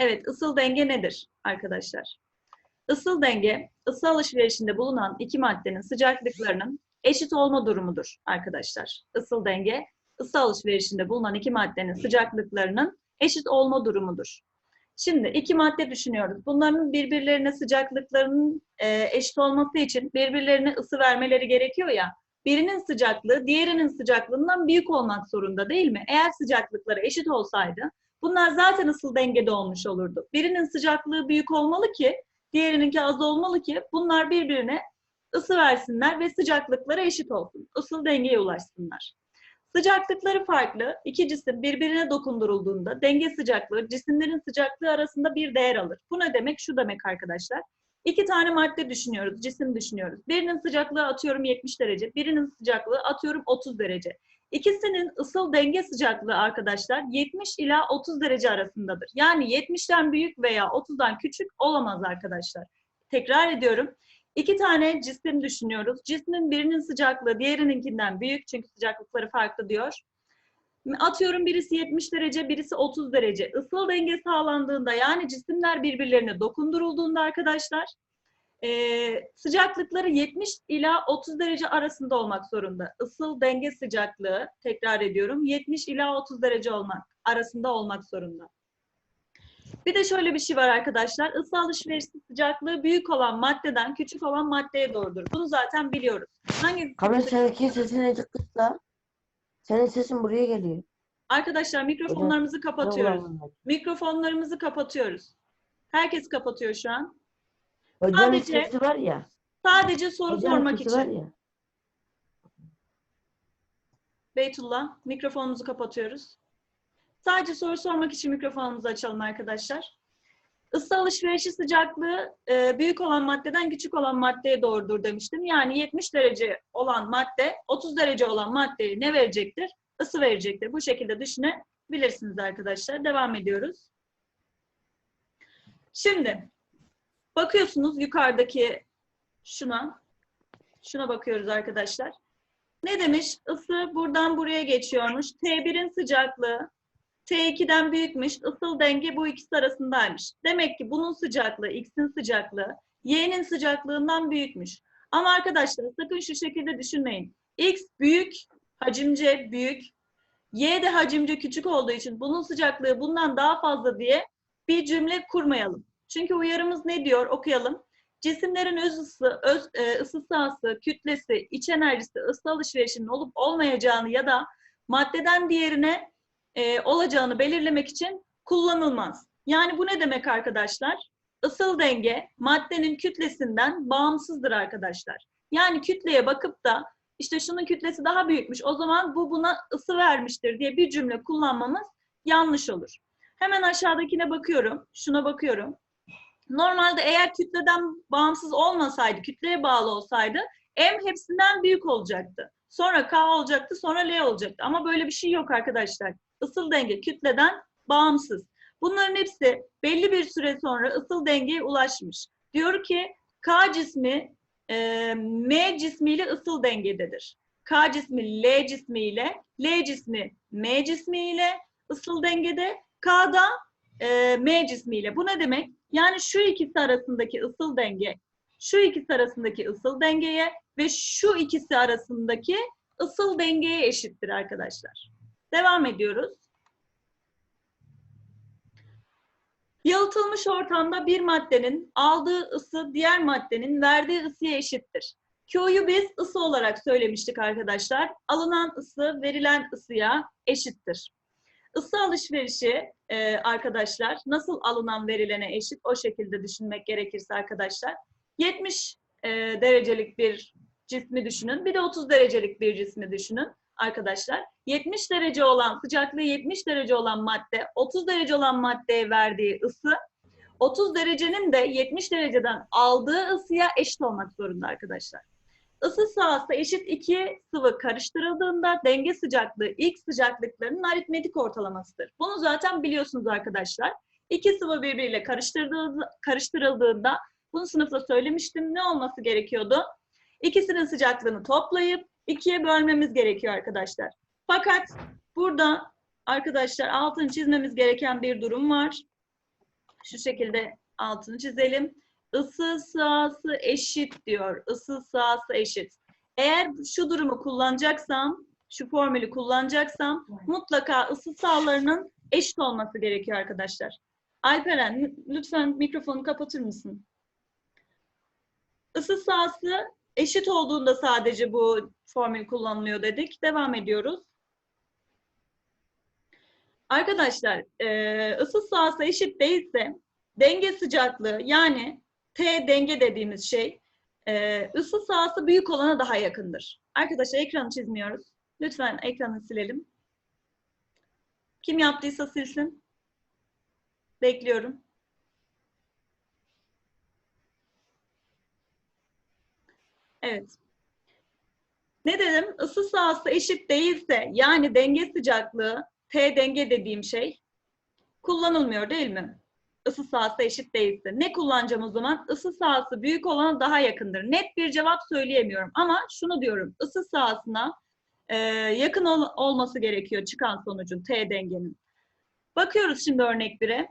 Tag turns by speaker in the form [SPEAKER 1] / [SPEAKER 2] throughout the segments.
[SPEAKER 1] Evet, ısıl denge nedir arkadaşlar? Isıl denge, ısı alışverişinde bulunan iki maddenin sıcaklıklarının eşit olma durumudur arkadaşlar. Isıl denge, ısı alışverişinde bulunan iki maddenin sıcaklıklarının eşit olma durumudur. Şimdi iki madde düşünüyoruz. Bunların birbirlerine sıcaklıklarının e, eşit olması için birbirlerine ısı vermeleri gerekiyor ya. Birinin sıcaklığı diğerinin sıcaklığından büyük olmak zorunda değil mi? Eğer sıcaklıkları eşit olsaydı bunlar zaten ısıl dengede olmuş olurdu. Birinin sıcaklığı büyük olmalı ki diğerininki az olmalı ki bunlar birbirine ısı versinler ve sıcaklıkları eşit olsun. Isıl dengeye ulaşsınlar. Sıcaklıkları farklı. İki cisim birbirine dokundurulduğunda denge sıcaklığı cisimlerin sıcaklığı arasında bir değer alır. Bu ne demek? Şu demek arkadaşlar. İki tane madde düşünüyoruz, cisim düşünüyoruz. Birinin sıcaklığı atıyorum 70 derece, birinin sıcaklığı atıyorum 30 derece. İkisinin ısıl denge sıcaklığı arkadaşlar 70 ila 30 derece arasındadır. Yani 70'ten büyük veya 30'dan küçük olamaz arkadaşlar. Tekrar ediyorum. İki tane cisim düşünüyoruz. Cismin birinin sıcaklığı diğerininkinden büyük çünkü sıcaklıkları farklı diyor. Atıyorum birisi 70 derece, birisi 30 derece. Isıl denge sağlandığında yani cisimler birbirlerine dokundurulduğunda arkadaşlar e, sıcaklıkları 70 ila 30 derece arasında olmak zorunda. Isıl denge sıcaklığı, tekrar ediyorum, 70 ila 30 derece olmak arasında olmak zorunda. Bir de şöyle bir şey var arkadaşlar. Isı alışverişi sıcaklığı büyük olan maddeden küçük olan maddeye doğrudur. Bunu zaten biliyoruz. Hangi
[SPEAKER 2] Kamera seninki sesin azıcık kısa. Senin sesin buraya geliyor.
[SPEAKER 1] Arkadaşlar mikrofonlarımızı kapatıyoruz. Mikrofonlarımızı kapatıyoruz. Herkes kapatıyor şu an.
[SPEAKER 2] Hocamın
[SPEAKER 1] Sadece-
[SPEAKER 2] sesi var ya.
[SPEAKER 1] Sadece soru sormak
[SPEAKER 2] sesi var
[SPEAKER 1] için.
[SPEAKER 2] ya.
[SPEAKER 1] Beytullah, mikrofonumuzu kapatıyoruz. Sadece soru sormak için mikrofonumuzu açalım arkadaşlar. Isı alışverişi sıcaklığı e, büyük olan maddeden küçük olan maddeye doğrudur demiştim. Yani 70 derece olan madde 30 derece olan maddeye ne verecektir? Isı verecektir. Bu şekilde düşünebilirsiniz arkadaşlar. Devam ediyoruz. Şimdi bakıyorsunuz yukarıdaki şuna. Şuna bakıyoruz arkadaşlar. Ne demiş? Isı buradan buraya geçiyormuş. T1'in sıcaklığı T2'den büyükmüş. Isıl denge bu ikisi arasındaymış. Demek ki bunun sıcaklığı, X'in sıcaklığı Y'nin sıcaklığından büyükmüş. Ama arkadaşlar sakın şu şekilde düşünmeyin. X büyük, hacimce büyük. Y de hacimce küçük olduğu için bunun sıcaklığı bundan daha fazla diye bir cümle kurmayalım. Çünkü uyarımız ne diyor? Okuyalım. Cisimlerin öz ısı, öz, e, ısı sahası, kütlesi, iç enerjisi, ısı alışverişinin olup olmayacağını ya da maddeden diğerine e, olacağını belirlemek için kullanılmaz. Yani bu ne demek arkadaşlar? Isıl denge maddenin kütlesinden bağımsızdır arkadaşlar. Yani kütleye bakıp da işte şunun kütlesi daha büyükmüş o zaman bu buna ısı vermiştir diye bir cümle kullanmamız yanlış olur. Hemen aşağıdakine bakıyorum. Şuna bakıyorum. Normalde eğer kütleden bağımsız olmasaydı, kütleye bağlı olsaydı M hepsinden büyük olacaktı. Sonra K olacaktı, sonra L olacaktı. Ama böyle bir şey yok arkadaşlar. Isıl denge kütleden bağımsız. Bunların hepsi belli bir süre sonra ısıl dengeye ulaşmış. Diyor ki K cismi e, M cismiyle ısıl dengededir. K cismi L cismiyle, L cismi M cismiyle ısıl dengede, K da e, M cismiyle. Bu ne demek? Yani şu ikisi arasındaki ısıl denge, şu ikisi arasındaki ısıl dengeye ve şu ikisi arasındaki ısıl dengeye eşittir arkadaşlar. Devam ediyoruz. Yalıtılmış ortamda bir maddenin aldığı ısı diğer maddenin verdiği ısıya eşittir. Q'yu biz ısı olarak söylemiştik arkadaşlar. Alınan ısı verilen ısıya eşittir. Isı alışverişi e, arkadaşlar nasıl alınan verilene eşit o şekilde düşünmek gerekirse arkadaşlar. 70 e, derecelik bir cismi düşünün. Bir de 30 derecelik bir cismi düşünün arkadaşlar. 70 derece olan, sıcaklığı 70 derece olan madde, 30 derece olan maddeye verdiği ısı, 30 derecenin de 70 dereceden aldığı ısıya eşit olmak zorunda arkadaşlar. Isı sahası eşit iki sıvı karıştırıldığında denge sıcaklığı ilk sıcaklıklarının aritmetik ortalamasıdır. Bunu zaten biliyorsunuz arkadaşlar. İki sıvı birbiriyle karıştırıldığı- karıştırıldığında, bunu sınıfta söylemiştim, ne olması gerekiyordu? İkisinin sıcaklığını toplayıp ikiye bölmemiz gerekiyor arkadaşlar. Fakat burada arkadaşlar altını çizmemiz gereken bir durum var. Şu şekilde altını çizelim. Isı sahası eşit diyor. Isı sahası eşit. Eğer şu durumu kullanacaksam, şu formülü kullanacaksam mutlaka ısı sahalarının eşit olması gerekiyor arkadaşlar. Alperen lütfen mikrofonu kapatır mısın? Isı sahası eşit olduğunda sadece bu formül kullanılıyor dedik. Devam ediyoruz. Arkadaşlar ısı sahası eşit değilse denge sıcaklığı yani T denge dediğimiz şey e, ısı sahası büyük olana daha yakındır. Arkadaşlar ekranı çizmiyoruz. Lütfen ekranı silelim. Kim yaptıysa silsin. Bekliyorum. Evet. Ne dedim? Isı sahası eşit değilse yani denge sıcaklığı T denge dediğim şey kullanılmıyor değil mi? Isı sahası eşit değilse. Ne kullanacağım o zaman? Isı sahası büyük olana daha yakındır. Net bir cevap söyleyemiyorum ama şunu diyorum. Isı sahasına e, yakın ol- olması gerekiyor çıkan sonucun T dengenin. Bakıyoruz şimdi örnek 1'e.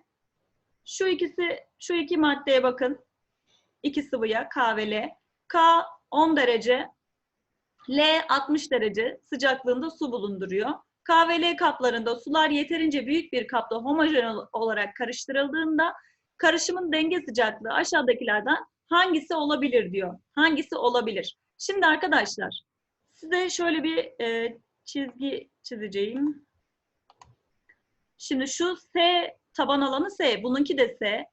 [SPEAKER 1] Şu ikisi, şu iki maddeye bakın. İki sıvıya K ve L. K 10 derece, L 60 derece sıcaklığında su bulunduruyor. K ve L kaplarında sular yeterince büyük bir kapta homojen olarak karıştırıldığında karışımın denge sıcaklığı aşağıdakilerden hangisi olabilir diyor. Hangisi olabilir? Şimdi arkadaşlar size şöyle bir e, çizgi çizeceğim. Şimdi şu S taban alanı S, bununki de S.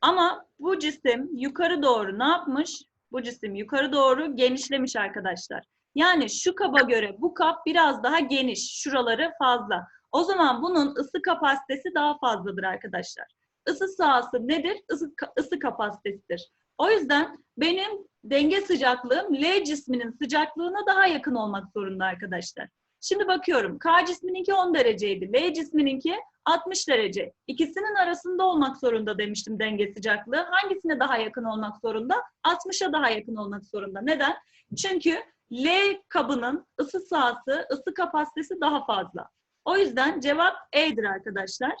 [SPEAKER 1] Ama bu cisim yukarı doğru ne yapmış? Bu cisim yukarı doğru genişlemiş arkadaşlar. Yani şu kaba göre bu kap biraz daha geniş. Şuraları fazla. O zaman bunun ısı kapasitesi daha fazladır arkadaşlar. Isı sahası nedir? Isı, ısı kapasitesidir. O yüzden benim denge sıcaklığım L cisminin sıcaklığına daha yakın olmak zorunda arkadaşlar. Şimdi bakıyorum. K cismininki 10 dereceydi. L cismininki 60 derece. İkisinin arasında olmak zorunda demiştim denge sıcaklığı. Hangisine daha yakın olmak zorunda? 60'a daha yakın olmak zorunda. Neden? Çünkü L kabının ısı sahası, ısı kapasitesi daha fazla. O yüzden cevap E'dir arkadaşlar.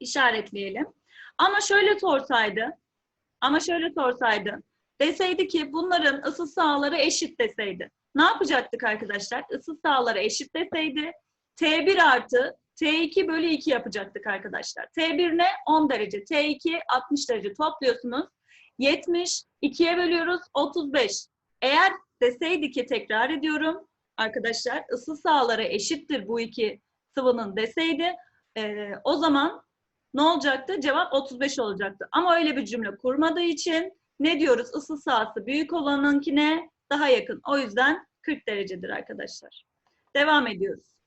[SPEAKER 1] İşaretleyelim. Ama şöyle sorsaydı, ama şöyle sorsaydı, deseydi ki bunların ısı sahaları eşit deseydi. Ne yapacaktık arkadaşlar? Isı sahaları eşit deseydi T1 artı T2 bölü 2 yapacaktık arkadaşlar. T1 ne? 10 derece. T2 60 derece topluyorsunuz. 70, 2'ye bölüyoruz 35. Eğer deseydi ki tekrar ediyorum arkadaşlar ısı sahaları eşittir bu iki sıvının deseydi e, o zaman ne olacaktı? Cevap 35 olacaktı. Ama öyle bir cümle kurmadığı için ne diyoruz? Isı sahası büyük olanınkine daha yakın. O yüzden 40 derecedir arkadaşlar. Devam ediyoruz.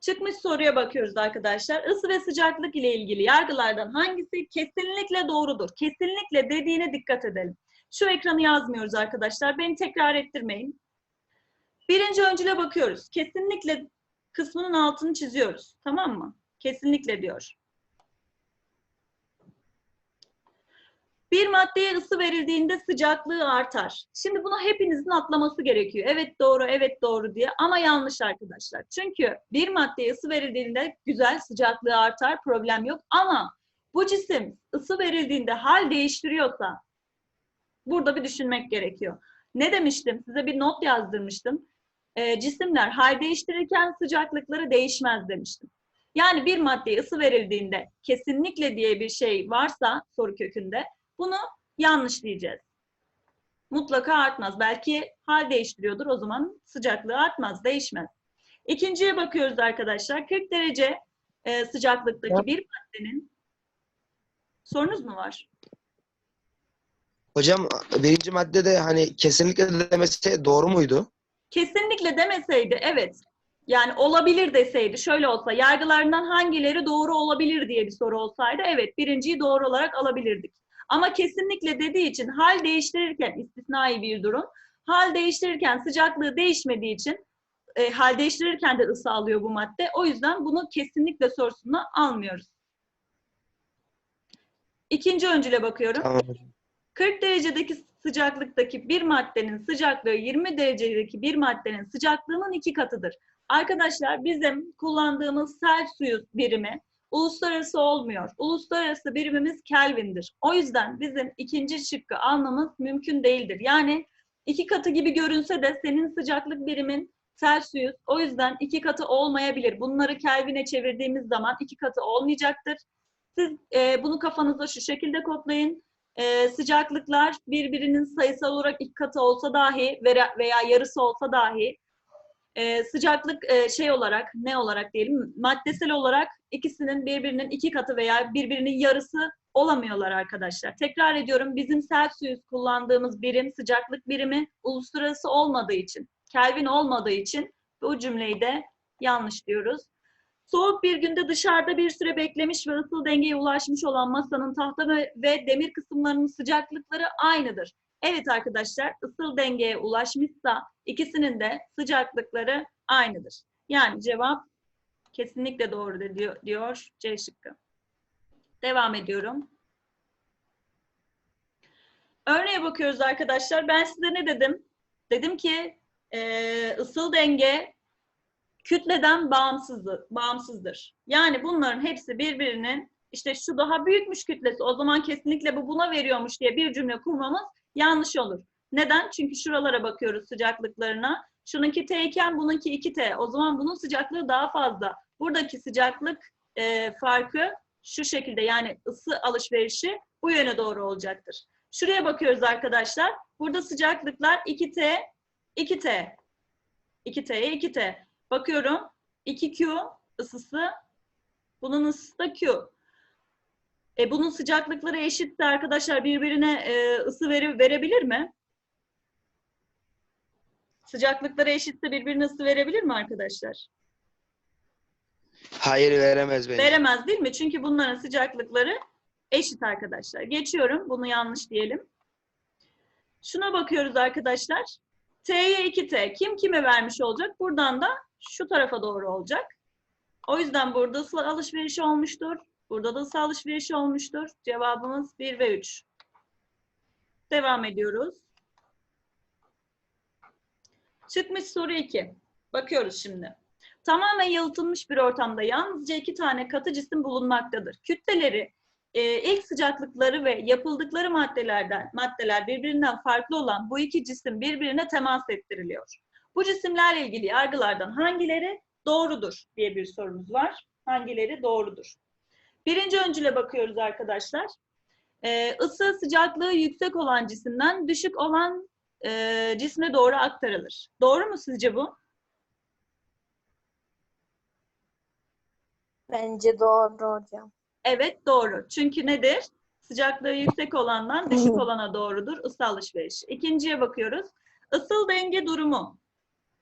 [SPEAKER 1] Çıkmış soruya bakıyoruz arkadaşlar. Isı ve sıcaklık ile ilgili yargılardan hangisi kesinlikle doğrudur? Kesinlikle dediğine dikkat edelim. Şu ekranı yazmıyoruz arkadaşlar. Beni tekrar ettirmeyin. Birinci öncüle bakıyoruz. Kesinlikle kısmının altını çiziyoruz. Tamam mı? Kesinlikle diyor. Bir maddeye ısı verildiğinde sıcaklığı artar. Şimdi bunu hepinizin atlaması gerekiyor. Evet doğru, evet doğru diye ama yanlış arkadaşlar. Çünkü bir maddeye ısı verildiğinde güzel sıcaklığı artar, problem yok. Ama bu cisim ısı verildiğinde hal değiştiriyorsa burada bir düşünmek gerekiyor. Ne demiştim? Size bir not yazdırmıştım. E, cisimler hal değiştirirken sıcaklıkları değişmez demiştim. Yani bir maddeye ısı verildiğinde kesinlikle diye bir şey varsa soru kökünde bunu yanlış diyeceğiz. Mutlaka artmaz. Belki hal değiştiriyordur. O zaman sıcaklığı artmaz, değişmez. İkinciye bakıyoruz arkadaşlar. 40 derece e, sıcaklıktaki bir maddenin sorunuz mu var?
[SPEAKER 3] Hocam birinci maddede hani kesinlikle demesi doğru muydu?
[SPEAKER 1] Kesinlikle demeseydi evet. Yani olabilir deseydi şöyle olsa yargılarından hangileri doğru olabilir diye bir soru olsaydı evet birinciyi doğru olarak alabilirdik. Ama kesinlikle dediği için hal değiştirirken istisnai bir durum. Hal değiştirirken sıcaklığı değişmediği için e, hal değiştirirken de ısı alıyor bu madde. O yüzden bunu kesinlikle sorusuna almıyoruz. İkinci öncüle bakıyorum.
[SPEAKER 3] Tamam.
[SPEAKER 1] 40 derecedeki sıcaklıktaki bir maddenin sıcaklığı 20 derecedeki bir maddenin sıcaklığının iki katıdır. Arkadaşlar bizim kullandığımız Celsius birimi uluslararası olmuyor. Uluslararası birimimiz Kelvin'dir. O yüzden bizim ikinci şıkkı almamız mümkün değildir. Yani iki katı gibi görünse de senin sıcaklık birimin Celsius. O yüzden iki katı olmayabilir. Bunları Kelvin'e çevirdiğimiz zaman iki katı olmayacaktır. Siz e, bunu kafanızda şu şekilde kodlayın. E, sıcaklıklar birbirinin sayısal olarak iki katı olsa dahi veya yarısı olsa dahi e, sıcaklık e, şey olarak ne olarak diyelim maddesel olarak ikisinin birbirinin iki katı veya birbirinin yarısı olamıyorlar arkadaşlar. Tekrar ediyorum bizim Celsius kullandığımız birim sıcaklık birimi uluslararası olmadığı için, Kelvin olmadığı için bu cümleyi de yanlış diyoruz. Soğuk bir günde dışarıda bir süre beklemiş ve ısıl dengeye ulaşmış olan masanın tahta ve, demir kısımlarının sıcaklıkları aynıdır. Evet arkadaşlar ısıl dengeye ulaşmışsa ikisinin de sıcaklıkları aynıdır. Yani cevap kesinlikle doğru diyor, C şıkkı. Devam ediyorum. Örneğe bakıyoruz arkadaşlar. Ben size ne dedim? Dedim ki ısıl denge kütleden bağımsızdır, bağımsızdır. Yani bunların hepsi birbirinin işte şu daha büyükmüş kütlesi o zaman kesinlikle bu buna veriyormuş diye bir cümle kurmamız yanlış olur. Neden? Çünkü şuralara bakıyoruz sıcaklıklarına. Şununki T iken bununki 2T. O zaman bunun sıcaklığı daha fazla. Buradaki sıcaklık e, farkı şu şekilde yani ısı alışverişi bu yöne doğru olacaktır. Şuraya bakıyoruz arkadaşlar. Burada sıcaklıklar 2T, 2T. 2T'ye 2T. Bakıyorum 2Q ısısı, bunun ısısı da Q. E, bunun sıcaklıkları eşitse arkadaşlar birbirine e, ısı veri, verebilir mi? Sıcaklıkları eşitse birbirine ısı verebilir mi arkadaşlar?
[SPEAKER 3] Hayır veremez bence.
[SPEAKER 1] Veremez değil mi? Çünkü bunların sıcaklıkları eşit arkadaşlar. Geçiyorum. Bunu yanlış diyelim. Şuna bakıyoruz arkadaşlar. T'ye 2T. Kim kime vermiş olacak? Buradan da şu tarafa doğru olacak. O yüzden burada ısı alışverişi olmuştur. Burada da ısı alışverişi olmuştur. Cevabımız 1 ve 3. Devam ediyoruz. Çıkmış soru 2. Bakıyoruz şimdi. Tamamen yalıtılmış bir ortamda yalnızca iki tane katı cisim bulunmaktadır. Kütleleri, e, ilk sıcaklıkları ve yapıldıkları maddelerden maddeler birbirinden farklı olan bu iki cisim birbirine temas ettiriliyor. Bu cisimlerle ilgili yargılardan hangileri doğrudur diye bir sorumuz var. Hangileri doğrudur? Birinci öncüle bakıyoruz arkadaşlar. E, ısı sıcaklığı yüksek olan cisimden düşük olan e, cisme doğru aktarılır. Doğru mu sizce bu?
[SPEAKER 2] Bence doğru hocam.
[SPEAKER 1] Evet doğru. Çünkü nedir? Sıcaklığı yüksek olandan düşük olana doğrudur ısı alışverişi. İkinciye bakıyoruz. Isıl denge durumu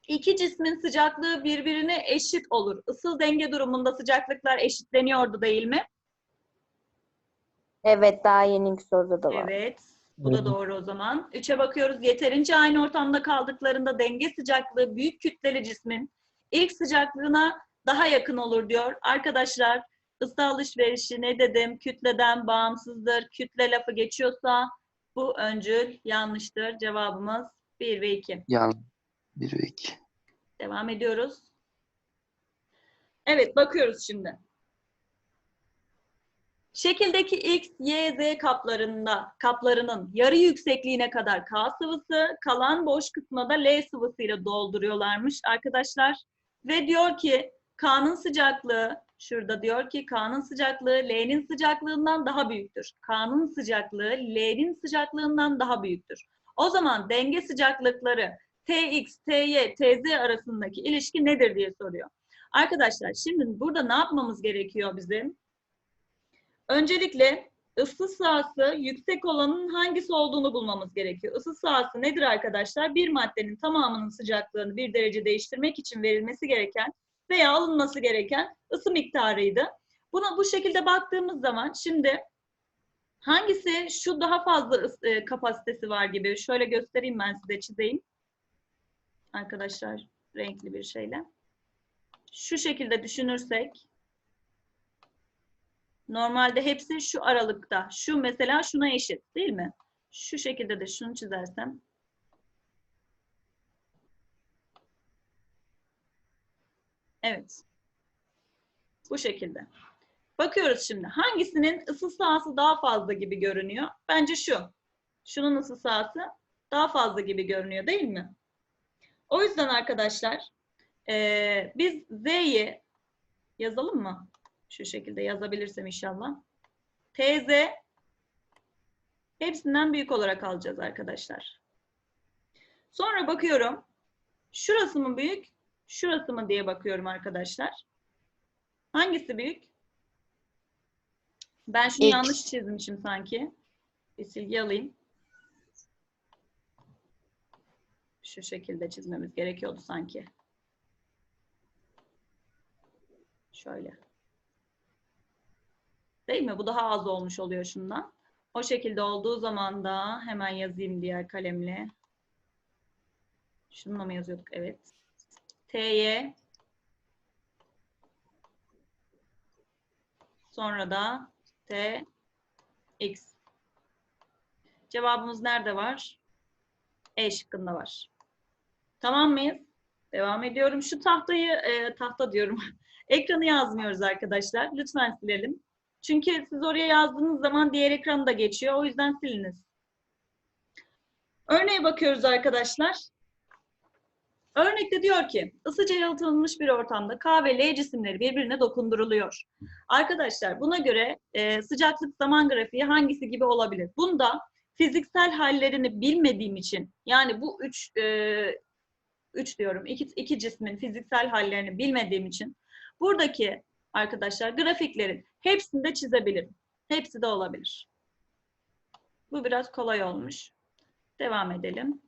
[SPEAKER 1] iki cismin sıcaklığı birbirine eşit olur. Isıl denge durumunda sıcaklıklar eşitleniyordu değil mi?
[SPEAKER 2] Evet daha yeni bir soruda da var.
[SPEAKER 1] Evet. Bu da doğru o zaman. Üçe bakıyoruz. Yeterince aynı ortamda kaldıklarında denge sıcaklığı büyük kütleli cismin ilk sıcaklığına daha yakın olur diyor. Arkadaşlar ısı alışverişi ne dedim? Kütleden bağımsızdır. Kütle lafı geçiyorsa bu öncül yanlıştır. Cevabımız 1 ve 2.
[SPEAKER 3] Yanlış. 1 ve 2.
[SPEAKER 1] Devam ediyoruz. Evet bakıyoruz şimdi. Şekildeki X, Y, Z kaplarında kaplarının yarı yüksekliğine kadar K sıvısı, kalan boş kısmına da L sıvısıyla dolduruyorlarmış arkadaşlar. Ve diyor ki K'nın sıcaklığı şurada diyor ki K'nın sıcaklığı L'nin sıcaklığından daha büyüktür. K'nın sıcaklığı L'nin sıcaklığından daha büyüktür. O zaman denge sıcaklıkları Tx, Ty, Tz arasındaki ilişki nedir diye soruyor. Arkadaşlar şimdi burada ne yapmamız gerekiyor bizim? Öncelikle ısı sahası yüksek olanın hangisi olduğunu bulmamız gerekiyor. Isı sahası nedir arkadaşlar? Bir maddenin tamamının sıcaklığını bir derece değiştirmek için verilmesi gereken veya alınması gereken ısı miktarıydı. Buna bu şekilde baktığımız zaman şimdi hangisi şu daha fazla ıs- e, kapasitesi var gibi şöyle göstereyim ben size çizeyim arkadaşlar renkli bir şeyle. Şu şekilde düşünürsek normalde hepsi şu aralıkta. Şu mesela şuna eşit değil mi? Şu şekilde de şunu çizersem. Evet. Bu şekilde. Bakıyoruz şimdi. Hangisinin ısı sahası daha fazla gibi görünüyor? Bence şu. Şunun ısı sahası daha fazla gibi görünüyor değil mi? O yüzden arkadaşlar eee, biz Z'yi yazalım mı? Şu şekilde yazabilirsem inşallah. TZ hepsinden büyük olarak alacağız arkadaşlar. Sonra bakıyorum. Şurası mı büyük? Şurası mı diye bakıyorum arkadaşlar. Hangisi büyük? Ben şunu
[SPEAKER 3] X.
[SPEAKER 1] yanlış çizmişim sanki. Bir silgi alayım. Şu şekilde çizmemiz gerekiyordu sanki. Şöyle. Değil mi? Bu daha az olmuş oluyor şundan. O şekilde olduğu zaman da hemen yazayım diğer kalemle. Şununla mı yazıyorduk? Evet. T'ye sonra da T X. Cevabımız nerede var? E şıkkında var. Tamam mıyız? Devam ediyorum. Şu tahtayı, e, tahta diyorum. Ekranı yazmıyoruz arkadaşlar. Lütfen silelim. Çünkü siz oraya yazdığınız zaman diğer ekranı da geçiyor. O yüzden siliniz. Örneğe bakıyoruz arkadaşlar. Örnekte diyor ki ısıca yalıtılmış bir ortamda K ve L cisimleri birbirine dokunduruluyor. Arkadaşlar buna göre e, sıcaklık zaman grafiği hangisi gibi olabilir? Bunda fiziksel hallerini bilmediğim için yani bu üç, e, üç diyorum iki, iki cismin fiziksel hallerini bilmediğim için buradaki arkadaşlar grafiklerin hepsini de çizebilirim. Hepsi de olabilir. Bu biraz kolay olmuş. Devam edelim.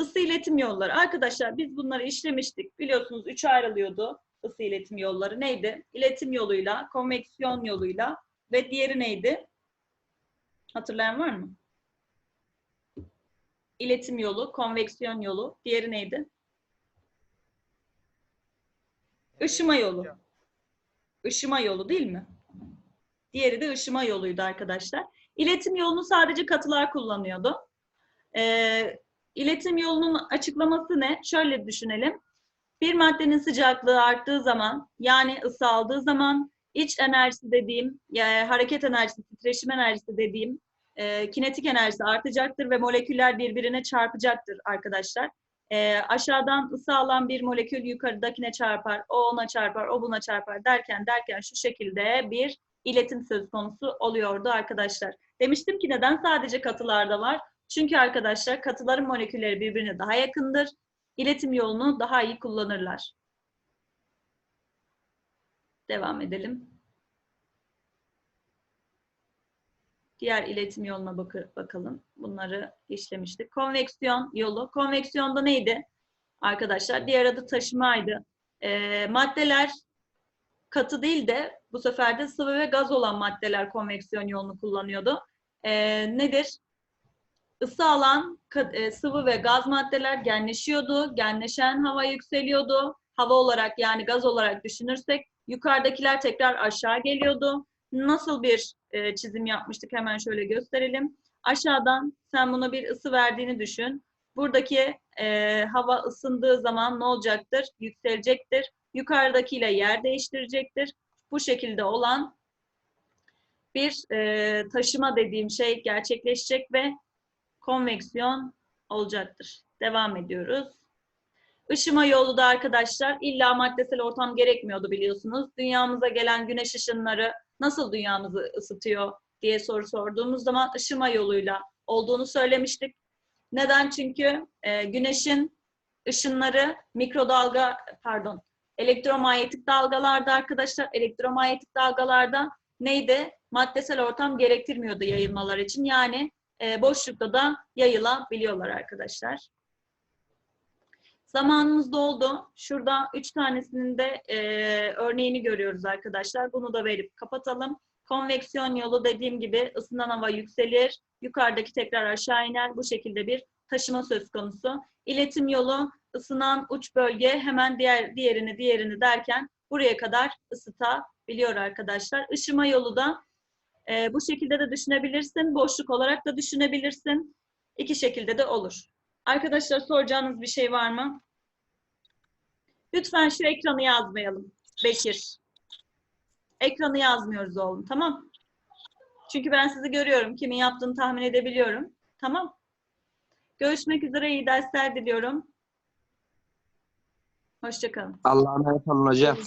[SPEAKER 1] Isı iletim yolları. Arkadaşlar biz bunları işlemiştik. Biliyorsunuz üçe ayrılıyordu ısı iletim yolları. Neydi? İletim yoluyla, konveksiyon yoluyla ve diğeri neydi? Hatırlayan var mı? İletim yolu, konveksiyon yolu. Diğeri neydi? Işıma yolu. Işıma yolu değil mi? Diğeri de ışıma yoluydu arkadaşlar. İletim yolunu sadece katılar kullanıyordu. Ee, iletim yolunun açıklaması ne? Şöyle düşünelim. Bir maddenin sıcaklığı arttığı zaman, yani ısı aldığı zaman iç enerjisi dediğim, yani hareket enerjisi, titreşim enerjisi dediğim e, kinetik enerjisi artacaktır ve moleküller birbirine çarpacaktır arkadaşlar. E, aşağıdan ısı alan bir molekül yukarıdakine çarpar, o ona çarpar, o buna çarpar derken derken şu şekilde bir iletim söz konusu oluyordu arkadaşlar. Demiştim ki neden sadece katılarda var? Çünkü arkadaşlar katıların molekülleri birbirine daha yakındır. İletim yolunu daha iyi kullanırlar. Devam edelim. Diğer iletim yoluna bakı- bakalım. Bunları işlemiştik. Konveksiyon yolu. Konveksiyonda neydi? Arkadaşlar diğer adı taşımaydı. Ee, maddeler katı değil de bu sefer de sıvı ve gaz olan maddeler konveksiyon yolunu kullanıyordu. Ee, nedir? Isı alan e, sıvı ve gaz maddeler genleşiyordu. Genleşen hava yükseliyordu. Hava olarak yani gaz olarak düşünürsek yukarıdakiler tekrar aşağı geliyordu. Nasıl bir e, çizim yapmıştık hemen şöyle gösterelim. Aşağıdan sen buna bir ısı verdiğini düşün. Buradaki e, hava ısındığı zaman ne olacaktır? Yükselecektir. Yukarıdakiyle yer değiştirecektir. Bu şekilde olan bir e, taşıma dediğim şey gerçekleşecek ve konveksiyon olacaktır. Devam ediyoruz. Işıma yolu da arkadaşlar illa maddesel ortam gerekmiyordu biliyorsunuz. Dünyamıza gelen güneş ışınları nasıl dünyamızı ısıtıyor diye soru sorduğumuz zaman ışıma yoluyla olduğunu söylemiştik. Neden? Çünkü e, güneşin ışınları mikrodalga pardon elektromanyetik dalgalarda arkadaşlar elektromanyetik dalgalarda neydi? Maddesel ortam gerektirmiyordu yayılmalar için. Yani e, boşlukta da yayılabiliyorlar arkadaşlar. Zamanımız doldu. Şurada üç tanesinin de e, örneğini görüyoruz arkadaşlar. Bunu da verip kapatalım. Konveksiyon yolu dediğim gibi ısınan hava yükselir. Yukarıdaki tekrar aşağı iner. Bu şekilde bir taşıma söz konusu. İletim yolu ısınan uç bölge hemen diğer diğerini diğerini derken buraya kadar ısıtabiliyor arkadaşlar. Işıma yolu da e, bu şekilde de düşünebilirsin. Boşluk olarak da düşünebilirsin. İki şekilde de olur. Arkadaşlar soracağınız bir şey var mı? Lütfen şu ekranı yazmayalım. Bekir. Ekranı yazmıyoruz oğlum. Tamam. Çünkü ben sizi görüyorum. Kimin yaptığını tahmin edebiliyorum. Tamam. Görüşmek üzere. iyi dersler diliyorum. Hoşçakalın.
[SPEAKER 3] Allah'a emanet olun hocam.